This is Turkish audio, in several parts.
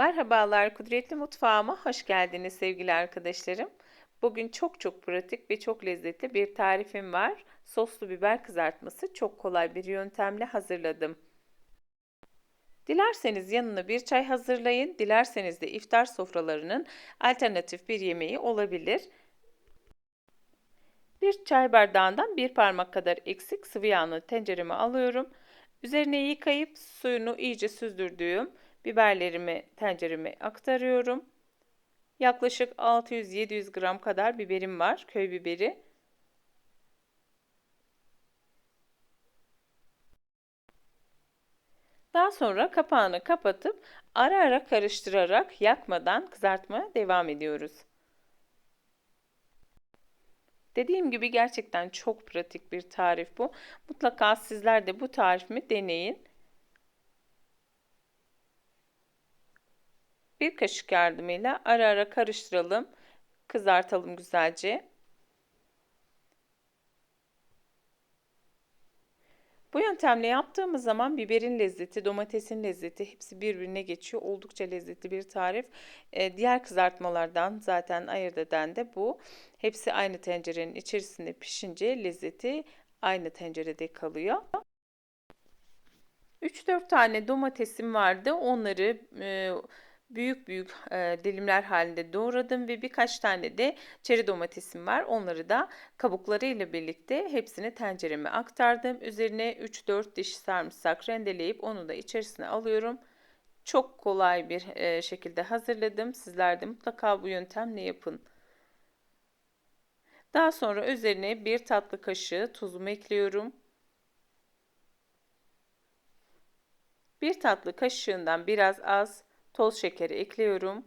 Merhabalar, Kudretli Mutfağıma hoş geldiniz sevgili arkadaşlarım. Bugün çok çok pratik ve çok lezzetli bir tarifim var. Soslu biber kızartması çok kolay bir yöntemle hazırladım. Dilerseniz yanına bir çay hazırlayın, dilerseniz de iftar sofralarının alternatif bir yemeği olabilir. Bir çay bardağından bir parmak kadar eksik sıvı yağını tencereme alıyorum. Üzerine yıkayıp suyunu iyice süzdürdüğüm biberlerimi tencereme aktarıyorum. Yaklaşık 600-700 gram kadar biberim var, köy biberi. Daha sonra kapağını kapatıp ara ara karıştırarak yakmadan kızartmaya devam ediyoruz. Dediğim gibi gerçekten çok pratik bir tarif bu. Mutlaka sizler de bu tarifimi deneyin. Bir kaşık yardımıyla ara ara karıştıralım. Kızartalım güzelce. Bu yöntemle yaptığımız zaman biberin lezzeti, domatesin lezzeti hepsi birbirine geçiyor. Oldukça lezzetli bir tarif. Ee, diğer kızartmalardan zaten ayırt eden de bu. Hepsi aynı tencerenin içerisinde pişince lezzeti aynı tencerede kalıyor. 3-4 tane domatesim vardı. Onları e, büyük büyük e, dilimler halinde doğradım ve birkaç tane de çeri domatesim var. Onları da kabukları ile birlikte hepsini tencereme aktardım. Üzerine 3-4 diş sarımsak rendeleyip onu da içerisine alıyorum. Çok kolay bir e, şekilde hazırladım. Sizler de mutlaka bu yöntemle yapın. Daha sonra üzerine bir tatlı kaşığı tuzumu ekliyorum. Bir tatlı kaşığından biraz az toz şekeri ekliyorum.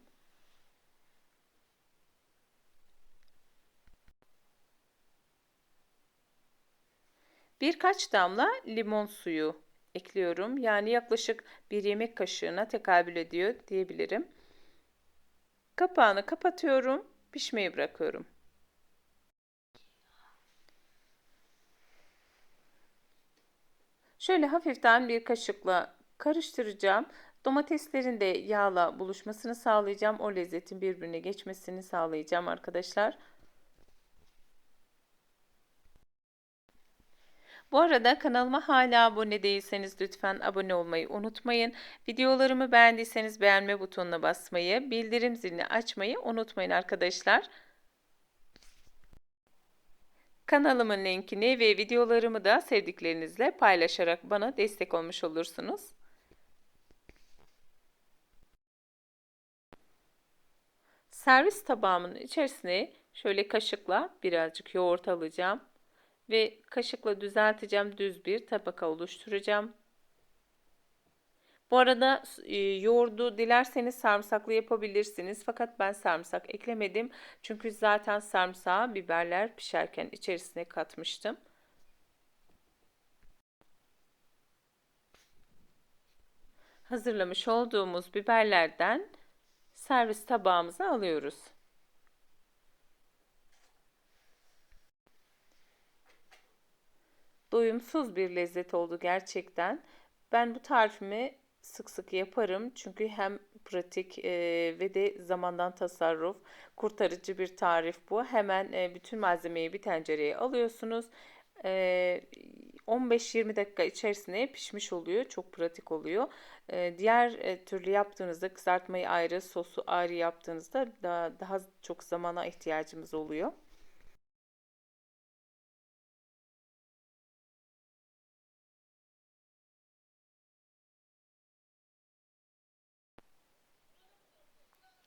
Birkaç damla limon suyu ekliyorum. Yani yaklaşık bir yemek kaşığına tekabül ediyor diyebilirim. Kapağını kapatıyorum. Pişmeyi bırakıyorum. Şöyle hafiften bir kaşıkla karıştıracağım. Domateslerin de yağla buluşmasını sağlayacağım. O lezzetin birbirine geçmesini sağlayacağım arkadaşlar. Bu arada kanalıma hala abone değilseniz lütfen abone olmayı unutmayın. Videolarımı beğendiyseniz beğenme butonuna basmayı, bildirim zilini açmayı unutmayın arkadaşlar. Kanalımın linkini ve videolarımı da sevdiklerinizle paylaşarak bana destek olmuş olursunuz. Servis tabağımın içerisine şöyle kaşıkla birazcık yoğurt alacağım ve kaşıkla düzelteceğim düz bir tabaka oluşturacağım. Bu arada e, yoğurdu dilerseniz sarımsaklı yapabilirsiniz. Fakat ben sarımsak eklemedim. Çünkü zaten sarımsağı biberler pişerken içerisine katmıştım. Hazırlamış olduğumuz biberlerden servis tabağımıza alıyoruz. Doyumsuz bir lezzet oldu gerçekten. Ben bu tarifimi sık sık yaparım. Çünkü hem pratik e, ve de zamandan tasarruf, kurtarıcı bir tarif bu. Hemen e, bütün malzemeyi bir tencereye alıyorsunuz. E, 15-20 dakika içerisinde pişmiş oluyor. Çok pratik oluyor. E, diğer e, türlü yaptığınızda kızartmayı ayrı, sosu ayrı yaptığınızda daha, daha çok zamana ihtiyacımız oluyor.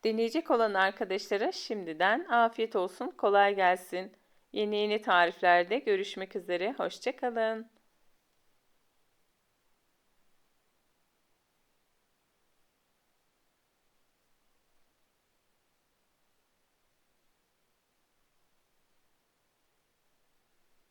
Deneyecek olan arkadaşlara şimdiden afiyet olsun, kolay gelsin. Yeni yeni tariflerde görüşmek üzere, hoşçakalın.